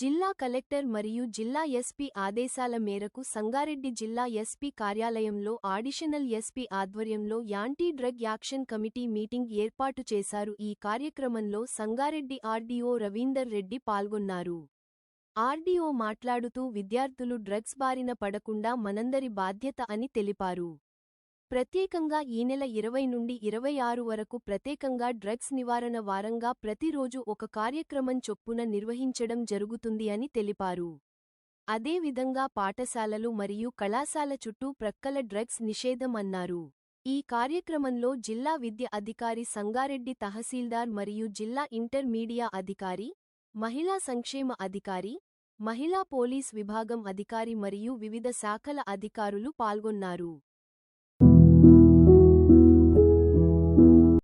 జిల్లా కలెక్టర్ మరియు జిల్లా ఎస్పీ ఆదేశాల మేరకు సంగారెడ్డి జిల్లా ఎస్పీ కార్యాలయంలో ఆడిషనల్ ఎస్పీ ఆధ్వర్యంలో anti drug action committee meeting ఏర్పాటు చేశారు. ఈ కార్యక్రమంలో సంగారెడ్డి ఆర్డీఓ రవీందర్ రెడ్డి పాల్గొన్నారు. ఆర్డీఓ మాట్లాడుతూ విద్యార్థులు డ్రగ్స్ బారిన పడకుండా మనందరి బాధ్యత అని తెలిపారు. ప్రత్యేకంగా ఈ నెల ఇరవై నుండి ఇరవై ఆరు వరకు ప్రత్యేకంగా డ్రగ్స్ నివారణ వారంగా ప్రతిరోజు ఒక కార్యక్రమం చొప్పున నిర్వహించడం జరుగుతుంది అని తెలిపారు. అదేవిధంగా పాఠశాలలు మరియు కళాశాల చుట్టూ ప్రక్కల డ్రగ్స్ నిషేధం అన్నారు. ఈ కార్యక్రమంలో జిల్లా విద్య అధికారి సంగారెడ్డి తహసీల్దార్ మరియు జిల్లా ఇంటర్మీడియా అధికారి మహిళా సంక్షేమ అధికారి మహిళా పోలీస్ విభాగం అధికారి మరియు వివిధ శాఖల అధికారులు పాల్గొన్నారు.